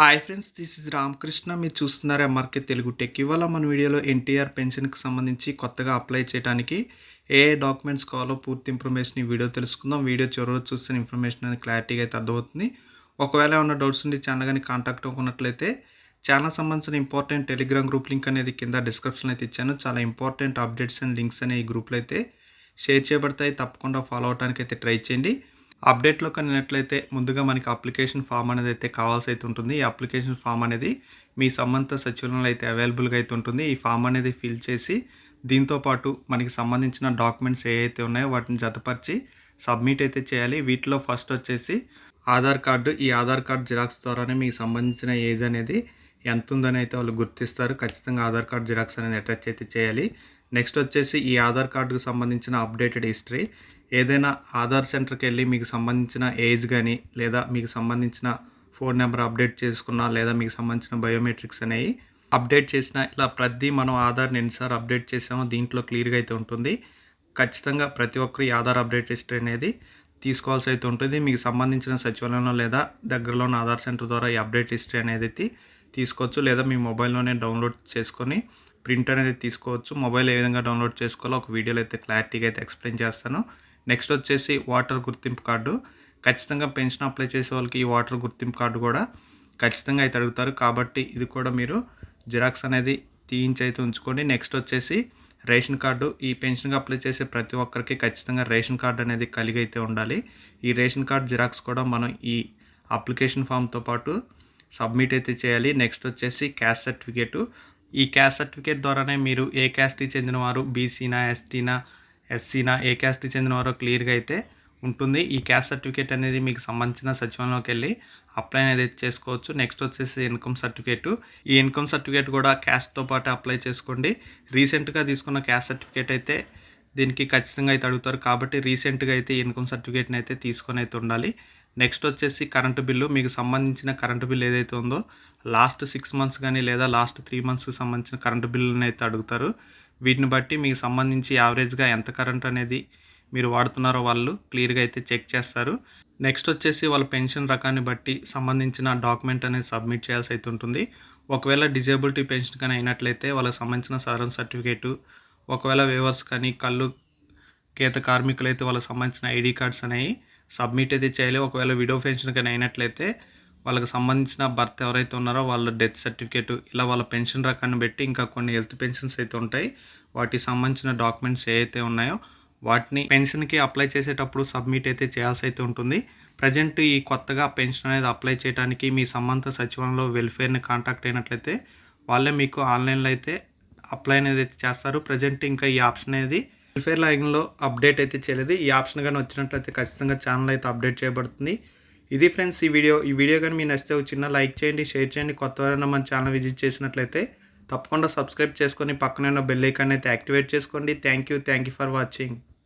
Hi friends this is Ramakrishna మీరు చూస్తున్నారు MRK Telugu tech ఇవాళ మన వీడియోలో ఎన్టీఆర్ పెన్షన్కి సంబంధించి కొత్తగా అప్లై చేయడానికి ఏ ఏ డాక్యుమెంట్స్ కావాలో పూర్తి ఇన్ఫర్మేషన్ ఈ వీడియో తెలుసుకుందాం. వీడియో చివరిలో చూస్తే ఇన్ఫర్మేషన్ అనేది క్లారిటీగా అయితే అర్థమవుతుంది. ఒకవేళ ఏమైనా డౌట్స్ ఉండి ఛానల్ కానీ కాంటాక్ట్ అవ్వకున్నట్లయితే ఛానల్ సంబంధించిన ఇంపార్టెంట్ టెలిగ్రామ్ గ్రూప్ లింక్ అనేది కింద డిస్క్రిప్షన్ అయితే ఇచ్చాను. చాలా ఇంపార్టెంట్ అప్డేట్స్ అండ్ లింక్స్ అనే ఈ గ్రూప్లో అయితే షేర్ చేయబడతాయి. తప్పకుండా ఫాలో అవడానికి అయితే ట్రై చేయండి. అప్డేట్లో కనినట్లయితే ముందుగా మనకి అప్లికేషన్ ఫామ్ అనేది అయితే కావాల్సి అయితే ఉంటుంది. ఈ అప్లికేషన్ ఫామ్ అనేది మీ సంబంధిత సచివాలయంలో అయితే అవైలబుల్గా అయితే ఉంటుంది. ఈ ఫామ్ అనేది ఫిల్ చేసి దీంతో పాటు మనకి సంబంధించిన డాక్యుమెంట్స్ ఏ అయితే ఉన్నాయో వాటిని జతపరిచి సబ్మిట్ అయితే చేయాలి. వీటిలో ఫస్ట్ వచ్చేసి ఆధార్ కార్డు. ఈ ఆధార్ కార్డు జిరాక్స్ ద్వారానే మీకు సంబంధించిన ఏజ్ అనేది ఎంత ఉందని అయితే వాళ్ళు గుర్తిస్తారు. ఖచ్చితంగా ఆధార్ కార్డు జిరాక్స్ అనేది అటాచ్ అయితే చేయాలి. నెక్స్ట్ వచ్చేసి ఈ ఆధార్ కార్డుకు సంబంధించిన అప్డేటెడ్ హిస్టరీ. ఏదైనా ఆధార్ సెంటర్కి వెళ్ళి మీకు సంబంధించిన ఏజ్ కానీ లేదా మీకు సంబంధించిన ఫోన్ నెంబర్ అప్డేట్ చేసుకున్నా లేదా మీకు సంబంధించిన బయోమెట్రిక్స్ అనేవి అప్డేట్ చేసిన ఇలా ప్రతి మనం ఆధార్ని ఎన్నిసార్లు అప్డేట్ చేసామో దీంట్లో క్లియర్గా అయితే ఉంటుంది. ఖచ్చితంగా ప్రతి ఒక్కరు ఈ ఆధార్ అప్డేట్ హిస్టరీ అనేది తీసుకోవాల్సి అయితే ఉంటుంది. మీకు సంబంధించిన సచివాలయంలో లేదా దగ్గరలో ఉన్న ఆధార్ సెంటర్ ద్వారా ఈ అప్డేట్ హిస్టరీ అనేది అయితే తీసుకోవచ్చు. లేదా మీ మొబైల్లోనే డౌన్లోడ్ చేసుకొని ప్రింట్ అనేది తీసుకోవచ్చు. మొబైల్ ఏ విధంగా డౌన్లోడ్ చేసుకోవాలో ఒక వీడియోలో అయితే క్లారిటీగా అయితే ఎక్స్ప్లెయిన్ చేస్తాను. నెక్స్ట్ వచ్చేసి వాటర్ గుర్తింపు కార్డు. ఖచ్చితంగా పెన్షన్ అప్లై చేసే వాళ్ళకి ఈ వాటర్ గుర్తింపు కార్డు కూడా ఖచ్చితంగా అయితే అడుగుతారు. కాబట్టి ఇది కూడా మీరు జిరాక్స్ అనేది తీయించి అయితే ఉంచుకోండి. నెక్స్ట్ వచ్చేసి రేషన్ కార్డు. ఈ పెన్షన్కి అప్లై చేసే ప్రతి ఒక్కరికి ఖచ్చితంగా రేషన్ కార్డు అనేది కలిగి అయితే ఉండాలి. ఈ రేషన్ కార్డు జిరాక్స్ కూడా మనం ఈ అప్లికేషన్ ఫామ్తో పాటు సబ్మిట్ అయితే చేయాలి. నెక్స్ట్ వచ్చేసి క్యాస్ట్ సర్టిఫికేటు. ఈ క్యాస్ట్ సర్టిఫికేట్ ద్వారానే మీరు ఏ క్యాస్ట్కి చెందినవారు బీసీనా ఎస్టీనా ఎస్సీనా ఏ క్యాస్ట్కి చెందినవారో క్లియర్గా అయితే ఉంటుంది. ఈ క్యాస్ట్ సర్టిఫికేట్ అనేది మీకు సంబంధించిన సచివాలయంలోకి వెళ్ళి అప్లై అనేది చేసుకోవచ్చు. నెక్స్ట్ వచ్చేసి ఇన్కమ్ సర్టిఫికేట్. ఈ ఇన్కమ్ సర్టిఫికేట్ కూడా క్యాస్ట్తో పాటు అప్లై చేసుకోండి. రీసెంట్గా తీసుకున్న క్యాస్ట్ సర్టిఫికేట్ అయితే దీనికి ఖచ్చితంగా అయితే అడుగుతారు. కాబట్టి రీసెంట్గా అయితే ఇన్కమ్ సర్టిఫికేట్ని అయితే తీసుకొని అయితే ఉండాలి. నెక్స్ట్ వచ్చేసి కరెంటు బిల్లు. మీకు సంబంధించిన కరెంటు బిల్ ఏదైతే ఉందో లాస్ట్ సిక్స్ మంత్స్ కానీ లేదా లాస్ట్ త్రీ మంత్స్కి సంబంధించిన కరెంటు బిల్లుని అయితే అడుగుతారు. వీటిని బట్టి మీకు సంబంధించి యావరేజ్గా ఎంత కరెంట్ అనేది మీరు వాడుతున్నారో వాళ్ళు క్లియర్గా అయితే చెక్ చేస్తారు. నెక్స్ట్ వచ్చేసి వాళ్ళ పెన్షన్ రకాన్ని బట్టి సంబంధించిన డాక్యుమెంట్ అనేది సబ్మిట్ చేయాల్సి అయితే ఉంటుంది. ఒకవేళ డిజేబిలిటీ పెన్షన్ కానీ అయినట్లయితే వాళ్ళకి సంబంధించిన సదరన్ సర్టిఫికేటు ఒకవేళ వేవర్స్ కానీ కళ్ళు కేత కార్మికులు అయితే వాళ్ళకి సంబంధించిన ఐడి కార్డ్స్ అనేవి సబ్మిట్ అయితే చేయాలి. ఒకవేళ విడో పెన్షన్ కానీ అయినట్లయితే వాళ్ళకి సంబంధించిన భర్త ఎవరైతే ఉన్నారో వాళ్ళ డెత్ సర్టిఫికేట్ ఇలా వాళ్ళ పెన్షన్ రకాన్ని బట్టి ఇంకా కొన్ని హెల్త్ పెన్షన్స్ అయితే ఉంటాయి. వాటికి సంబంధించిన డాక్యుమెంట్స్ ఏవైతే ఉన్నాయో వాటిని పెన్షన్కి అప్లై చేసేటప్పుడు సబ్మిట్ అయితే చేయాల్సి అయితే ఉంటుంది. ప్రజెంట్ ఈ కొత్తగా పెన్షన్ అనేది అప్లై చేయడానికి మీ సంబంధ సచివాలయంలో వెల్ఫేర్ని కాంటాక్ట్ అయినట్లయితే వాళ్ళే మీకు ఆన్లైన్లో అయితే అప్లై అనేది అయితే చేస్తారు. ప్రజెంట్ ఇంకా ఈ ఆప్షన్ అనేది వెల్ఫేర్ లైన్లో అప్డేట్ అయితే చేయలేదు. ఈ ఆప్షన్ కానీ వచ్చినట్లయితే ఖచ్చితంగా ఛానల్ అయితే అప్డేట్ చేయబడుతుంది. ఇది ఫ్రెండ్స్ ఈ వీడియో. ఈ వీడియో కానీ మీ నచ్చితే ఒక చిన్న లైక్ చేయండి షేర్ చేయండి. కొత్త వారైనా మన ఛానల్ విజిట్ చేసినట్లయితే తప్పకుండా సబ్స్క్రైబ్ చేసుకొని పక్కన ఉన్న బెల్ ఐకాన్ అయితే యాక్టివేట్ చేసుకోండి. Thank you thank you for watching